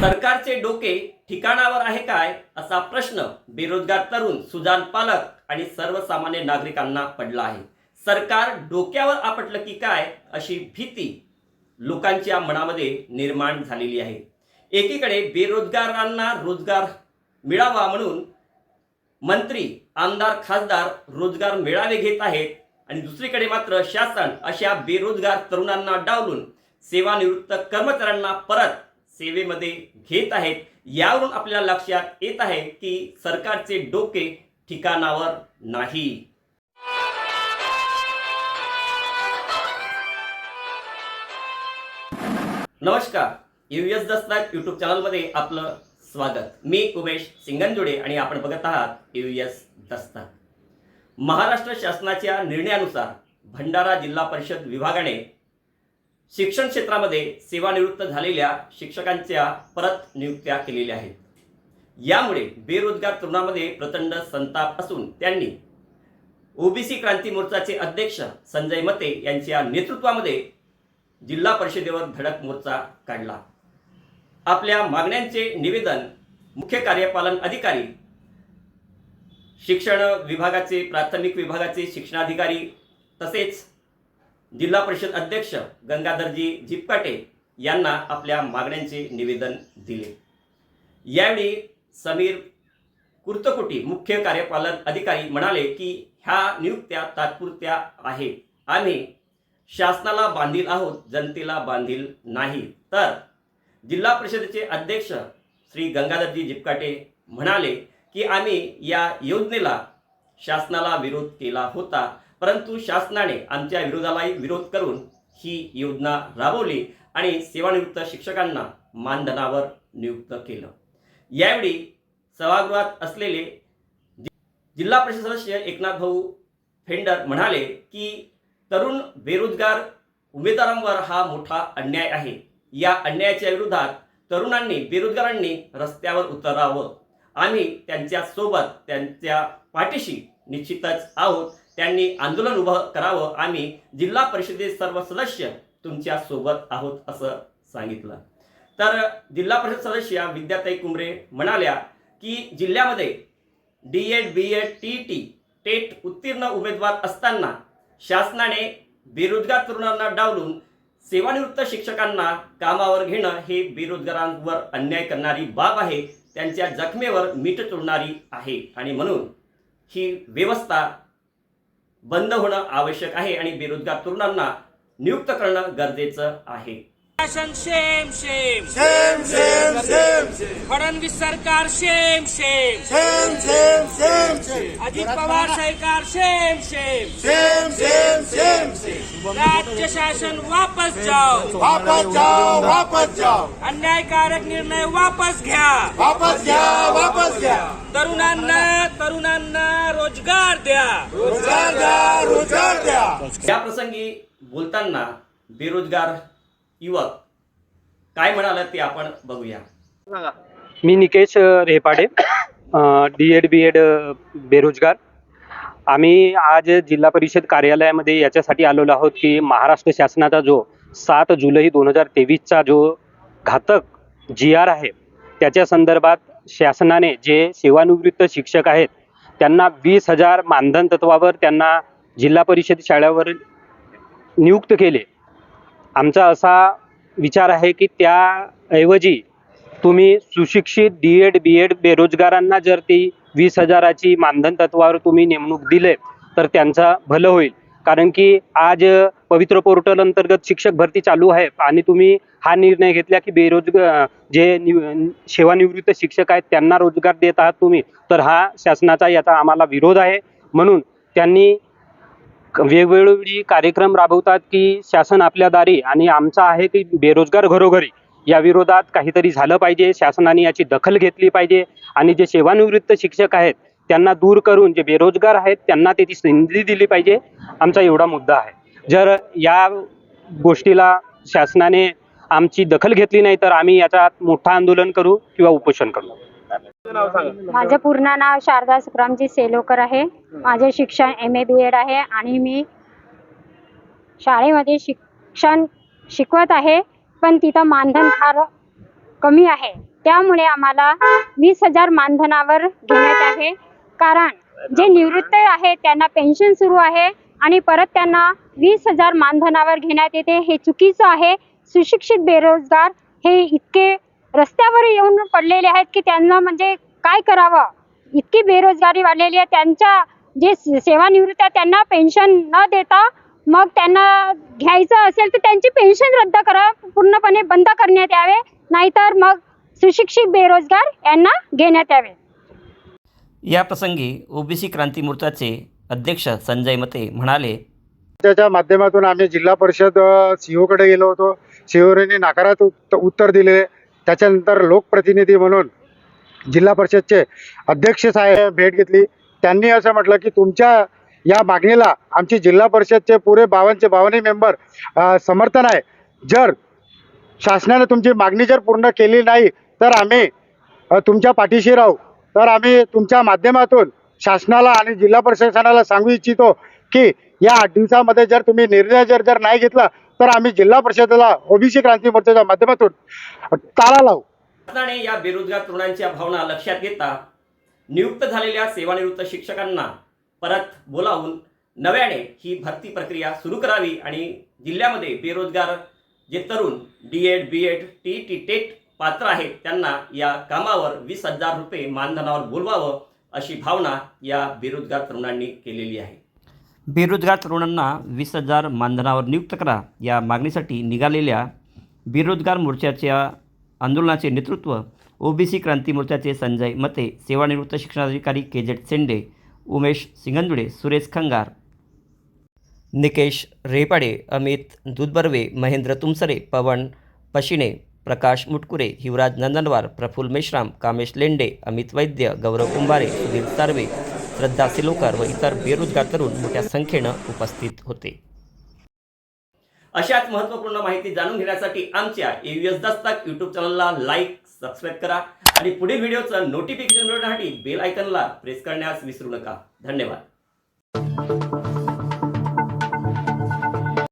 सरकारचे डोके ठिकाणावर आहे काय असा प्रश्न बेरोजगार तरुण सुजान पालक आणि सर्वसामान्य नागरिकांना पडला आहे. सरकार डोक्यावर आपटलं की काय अशी भीती लोकांच्या मनामध्ये निर्माण झालेली आहे. एकीकडे बेरोजगारांना रोजगार मिळावा म्हणून मंत्री आमदार खासदार रोजगार मेळावे घेत आहेत आणि दुसरीकडे मात्र शासन अशा बेरोजगार तरुणांना डावलून सेवानिवृत्त कर्मचाऱ्यांना परत सेवेमध्ये घेत आहेत. यावरून आपल्याला लक्षात येत आहे की सरकारचे डोके ठिकाणावर नाही. नमस्कार. यू एस दस्ताक यूट्यूब चॅनलमध्ये आपलं स्वागत. मी उमेश सिंगनजोडे आणि आपण बघत आहात यू एस दस्ताक महाराष्ट्र शासनाच्या निर्णयानुसार भंडारा जिल्हा परिषद विभागाने शिक्षण क्षेत्रामध्ये सेवानिवृत्त झालेल्या शिक्षकांच्या परत नियुक्त्या केलेल्या आहेत. यामुळे बेरोजगार तरुणामध्ये प्रचंड संताप असून त्यांनी ओबीसी क्रांती मोर्चाचे अध्यक्ष संजय मते यांच्या नेतृत्वामध्ये जिल्हा परिषदेवर धडक मोर्चा काढला. आपल्या मागण्यांचे निवेदन मुख्य कार्यपालन अधिकारी शिक्षण विभागाचे प्राथमिक विभागाचे शिक्षणाधिकारी तसेच जिल्हा परिषद अध्यक्ष गंगाधरजी झिपकाटे यांना आपल्या मागण्यांचे निवेदन दिले. यावेळी समीर कुर्तकोटी मुख्य कार्यपालन अधिकारी म्हणाले की ह्या नियुक्त्या तात्पुरत्या आहे आम्ही शासनाला बांधील आहोत जनतेला बांधील नाही तर जिल्हा परिषदेचे अध्यक्ष श्री गंगाधरजी जिपकाटे म्हणाले की आम्ही या योजनेला शासनाला विरोध केला होता. परंतु शासनाने आमच्या विरोधालाही विरोध करून ही योजना राबवली आणि सेवानिवृत्त शिक्षकांना मानधनावर नियुक्त केलं. यावेळी सभागृहात असलेले जिल्हा परिषद सदस्य एकनाथ भाऊ फेंडर म्हणाले की तरुण बेरोजगार उमेदवारांवर हा मोठा अन्याय आहे. या अन्यायाच्या विरोधात तरुणांनी बेरोजगारांनी रस्त्यावर उतरावं. आम्ही त्यांच्यासोबत त्यांच्या पाठीशी निश्चितच आहोत. त्यांनी आंदोलन उभं करावं. आम्ही जिल्हा परिषदेचे सर्व सदस्य तुमच्यासोबत आहोत असं सांगितलं. तर जिल्हा परिषद सदस्य विद्याताई कुंबरे म्हणाल्या की जिल्ह्यामध्ये D Ed B Ed T T TET उत्तीर्ण उमेदवार असताना शासनाने बेरोजगार तरुणांना डावलून सेवानिवृत्त शिक्षकांना कामावर घेणं हे बेरोजगारांवर अन्याय करणारी बाब आहे. त्यांच्या जखमेवर मीठ चोडणारी आहे. आणि म्हणून ही व्यवस्था बंद होणं आवश्यक आहे आणि बेरोजगार तरुणांना नियुक्त करणं गरजेचं आहे. फडणवीस सरकार shame shame. Shame, shame, shame, shame. Ajit Pawar सरकार shame shame. Shame, shame, shame, shame. राज्य शासन वापस जाओ. वापस जाओ वापस जाओ. अन्यायकारक निर्णय वापस घ्या. वापस घ्या वापस घ्या. तरुणांना तरुणांना रोजगार द्या. रोजगार द्या रोजगार द्या. या प्रसंगी बोलताना बेरोजगार युवक काय म्हणाले ते आपण बघूया. मी Nikesh Repade D Ed B Ed बेरोजगार. आम्ही आज जिल्हा परिषद कार्यालयामध्ये याच्यासाठी आलेलो आहोत की महाराष्ट्र शासनाचा जो सात जुलै दोन हजार तेवीसचा जो घातक जी आर आहे त्याच्या संदर्भात शासनाने जे सेवानिवृत्त शिक्षक आहेत त्यांना वीस हजार मानधन तत्वावर त्यांना जिल्हा परिषद शाळेवर नियुक्त केले. आमचा असा विचार आहे की त्याऐवजी तुम्ही सुशिक्षित डी एड बी एड बेरोजगारांना जर ती वीस हजाराची मानधन तत्वावर तुम्ही नेमणूक दिले तर त्यांचा भलं होईल. कारण की आज पवित्र पोर्टल अंतर्गत शिक्षक भरती चालू आहे आणि तुम्ही हा निर्णय घेतला की बेरोजगार जे निव सेवानिवृत्त शिक्षक आहेत त्यांना रोजगार देत आहात तुम्ही तर हा शासनाचा याचा आम्हाला विरोध आहे. म्हणून त्यांनी वेगवेगळी कार्यक्रम राबवतात की शासन आपल्या दारी आणि आमचा आहे की बेरोजगार घरोघरी. या विरोधात काहीतरी झालं पाहिजे. शासनाने याची दखल घेतली पाहिजे. आणि जे सेवानिवृत्त शिक्षक आहेत त्यांना दूर करून जे बेरोजगार आहेत त्यांना त्याची संधी दिली पाहिजे. आमचा एवढा मुद्दा आहे. जर या गोष्टीला शासनाने आमची दखल घेतली नाही तर आम्ही याचा मोठं आंदोलन करू किंवा उपोषण करू. माझं पूर्ण नाव शारदा सुखरामजी सेलोकर आहे. माझे शिक्षण एम ए बी एड आहे. आणि मी शाळेमध्ये शिक्षण शिकवत आहे. पण तिथं मानधन फार कमी आहे. त्यामुळे आम्हाला वीस हजार मानधनावर घेण्यात आहे. कारण जे निवृत्त आहे त्यांना पेन्शन सुरू आहे आणि परत त्यांना वीस हजार मानधनावर घेण्यात येते. हे चुकीचं आहे. सुशिक्षित बेरोजगार हे इतके रस्त्यावर येऊन पडलेले आहेत की त्यांना म्हणजे काय करावं? इतकी बेरोजगारी वाढलेली आहे. त्यांच्या जे सेवानिवृत्त त्यांना पेन्शन न देता मग त्यांना घ्यायचं असेल तर त्यांची पेन्शन रद्द करा पूर्णपणे बंद करण्यात यावे. नाहीतर मग सुशिक्षित बेरोजगार यांना घेण्यात यावे. या प्रसंगी ओबीसी क्रांती मोर्चाचे अध्यक्ष संजय मते म्हणाले त्याच्या माध्यमातून आम्ही जिल्हा परिषद सीओकडे गेलो होतो. सीओने नाकारात उत्त- उत्तर दिले. त्याच्यानंतर लोकप्रतिनिधी म्हणून जिल्हा परिषदचे अध्यक्ष साहेब भेट घेतली. त्यांनी असं म्हटलं की तुमच्या या मागणीला आमची जिल्हा परिषदचे पुरे बावनचे बावन्नही मेंबर समर्थन आहे. जर शासनाने तुमची मागणी जर पूर्ण केली नाही तर आम्ही तुमच्या पाठीशी राहू. तर आम्ही तुमच्या माध्यमातून शासनाला आणि जिल्हा प्रशासनाला सांगू इच्छितो की या आठ दिवसामध्ये जर तुम्ही निर्णय जर जर नाही घेतला तर आम्ही जिल्हा परिषदेला ओबीसी क्रांती मोर्चाच्या माध्यमातून ताळा लावू. शासनाने या बेरोजगार तरुणांच्या भावना लक्षात घेता नियुक्त झालेल्या सेवानिवृत्त शिक्षकांना परत बोलावून नव्याने ही भरती प्रक्रिया सुरू करावी आणि जिल्ह्यामध्ये बेरोजगार जे तरुण D Ed B Ed T T TET पात्र आहेत त्यांना या कामावर वीस हजार रुपये मानधनावर बोलवावं अशी भावना या बेरोजगार तरुणांनी केलेली आहे. बेरोजगार तरुणांना वीस हजार मानधनावर नियुक्त करा. या मागणीसाठी निघालेल्या बेरोजगार मोर्चाच्या आंदोलनाचे नेतृत्व ओबीसी क्रांती मोर्चाचे संजय मते सेवानिवृत्त शिक्षणाधिकारी के जेट सेंडे उमेश सिंगंदुडे सुरेश खंगार. निकेश रेपाडे अमित दुधबर्वे महेंद्र तुमसरे पवन पशिणे प्रकाश मुटकुरे हिवराज नंदनवार प्रफुल्ल मेश्राम कामेश लेंडे अमित वैद्य गौरव कुंभारे सुधीर सार्वे श्रद्धा सिलोकर व इतर बेरोजगार तरुण मोठ्या संख्येनं उपस्थित होते. अशाच महत्त्वपूर्ण माहिती जाणून घेण्यासाठी आमच्या एव्हीएस दस्तक यूट्यूब चॅनलला लाईक सबस्क्राईब करा आणि पुढील व्हिडिओचं नोटिफिकेशन मिळवण्यासाठी बेल आयकनला प्रेस करण्यास विसरू नका. धन्यवाद.